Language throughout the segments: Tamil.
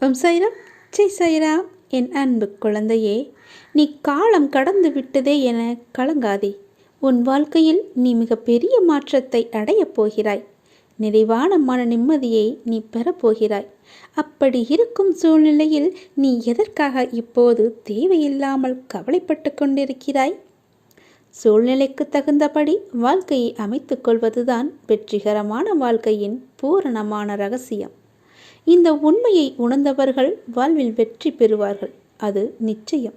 வம் சைராம். ஜெய் சைராம் என் அன்பு குழந்தையே. நீ காலம் கடந்து விட்டதே என கலங்காதே. உன் வாழ்க்கையில் நீ மிகப்பெரிய மாற்றத்தை அடையப் போகிறாய். நிறைவான மன நிம்மதியை நீ பெறப்போகிறாய் அப்படி இருக்கும் சூழ்நிலையில் நீ எதற்காக இப்போது தேவையில்லாமல் கவலைப்பட்டு கொண்டிருக்கிறாய்? சூழ்நிலைக்கு தகுந்தபடி வாழ்க்கையை அமைத்துக் கொள்வதுதான் வெற்றிகரமான வாழ்க்கையின் பூரணமான ரகசியம். இந்த உண்மையை உணர்ந்தவர்கள் வாழ்வில் வெற்றி பெறுவார்கள். அது நிச்சயம்.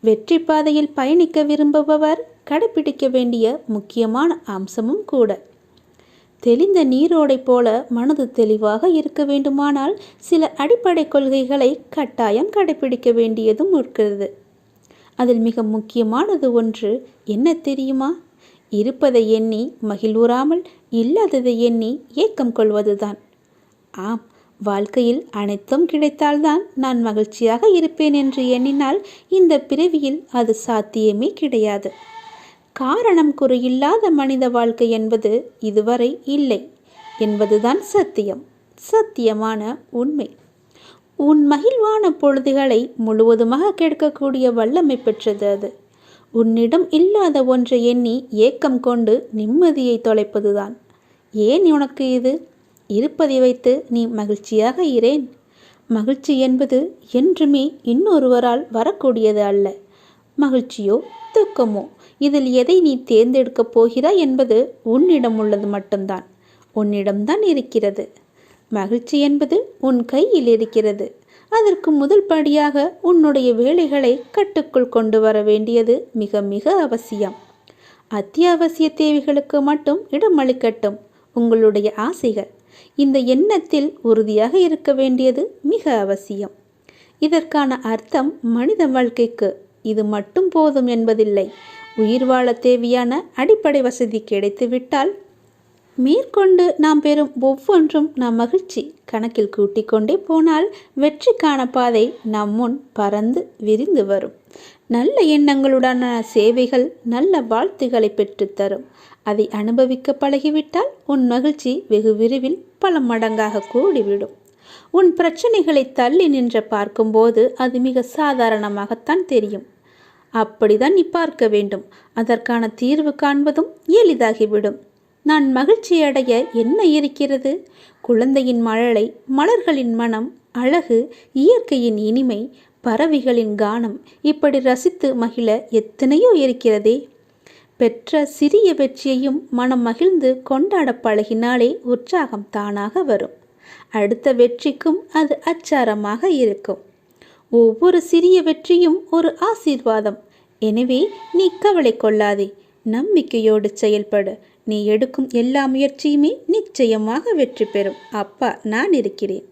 வெற்றி பாதையில் பயணிக்க விரும்புபவர் கடைபிடிக்க வேண்டிய முக்கியமான அம்சமும் கூட. தெளிந்த நீரோடை போல மனது தெளிவாக இருக்க வேண்டுமானால் சில அடிப்படை கொள்கைகளை கட்டாயம் கடைபிடிக்க வேண்டியதும் இருக்கிறது. அதில் மிக முக்கியமானது ஒன்று என்ன தெரியுமா? இருப்பதை எண்ணி மகிழ்வுறாமல் இல்லாததை எண்ணி ஏக்கம் கொள்வதுதான். ஆம் வாழ்க்கையில் அனைத்தும் கிடைத்தால்தான் நான் மகிழ்ச்சியாக இருப்பேன் என்று எண்ணினால் இந்த பிறவியில் அது சாத்தியமே கிடையாது. காரணம் குறையில்லாத மனித வாழ்க்கை என்பது இதுவரை இல்லை என்பதுதான் சத்தியம். சத்தியமான உண்மை. உன் மகிழ்வான பொழுதுகளை முழுவதுமாக கேட்கக்கூடிய வல்லமை பெற்றது அது. உன்னிடம் இல்லாத ஒன்றை எண்ணி ஏக்கம் கொண்டு நிம்மதியை தொலைப்பதுதான். ஏன் உனக்கு இது? இருப்பதை வைத்து நீ மகிழ்ச்சியாக இரேன் மகிழ்ச்சி என்பது என்றுமே இன்னொருவரால் வரக்கூடியது அல்ல. மகிழ்ச்சியோ துக்கமோ? இதில் எதை நீ தேர்ந்தெடுக்கப் போகிறாய் என்பது உன்னிடம் உள்ளது மட்டும்தான். உன்னிடம்தான் இருக்கிறது. மகிழ்ச்சி என்பது உன் கையில் இருக்கிறது. அதற்கு முதல் படியாக உன்னுடைய வேலைகளை கட்டுக்குள் கொண்டு வர வேண்டியது மிக மிக அவசியம். அத்தியாவசிய தேவைகளுக்கு மட்டும் இடமளிக்கட்டும் உங்களுடைய ஆசைகள். இந்த எண்ணத்தில் உறுதியாக இருக்க வேண்டியது மிக அவசியம். இதற்கான அர்த்தம் மனித வாழ்க்கைக்கு இது மட்டும் போதும் என்பதில்லை. உயிர் வாழ தேவையான அடிப்படை வசதி கிடைத்துவிட்டால் மேற்கொண்டு நாம் பெறும் ஒவ்வொன்றும் நம் மகிழ்ச்சி கணக்கில் கூட்டிக் கொண்டே போனால் வெற்றிக்கான பாதை நம் முன் பறந்து விரிந்து வரும். நல்ல எண்ணங்களுடனான சேவைகள் நல்ல வாழ்த்துக்களை பெற்றுத்தரும் அதை அனுபவிக்க பழகிவிட்டால் உன் மகிழ்ச்சி வெகு விரைவில் பல மடங்காக கூடிவிடும். உன் பிரச்சனைகளை தள்ளி நின்று பார்க்கும்போது அது மிக சாதாரணமாகத்தான் தெரியும். அப்படிதான் நீ பார்க்க வேண்டும். அதற்கான தீர்வு காண்பதும் எளிதாகிவிடும். நான் மகிழ்ச்சி அடைய என்ன இருக்கிறது? குழந்தையின் மழலை மலர்களின் மனம் அழகு இயற்கையின் இனிமை பறவைகளின் கானம் இப்படி ரசித்து மகிழ எத்தனையோ இருக்கிறதே. பெற்ற சிறிய வெற்றியையும் மனம் மகிழ்ந்து கொண்டாட பழகினாலே உற்சாகம் தானாக வரும். அடுத்த வெற்றிக்கும் அது அச்சாரமாக இருக்கும். ஒவ்வொரு சிறிய வெற்றியும் ஒரு ஆசீர்வாதம். எனவே நீ கவலை கொள்ளாதே. நம்பிக்கையோடு செயல்படு. நீ எடுக்கும் எல்லா முயற்சியுமே நிச்சயமாக வெற்றி பெறும். அப்பா நான் இருக்கிறேன்.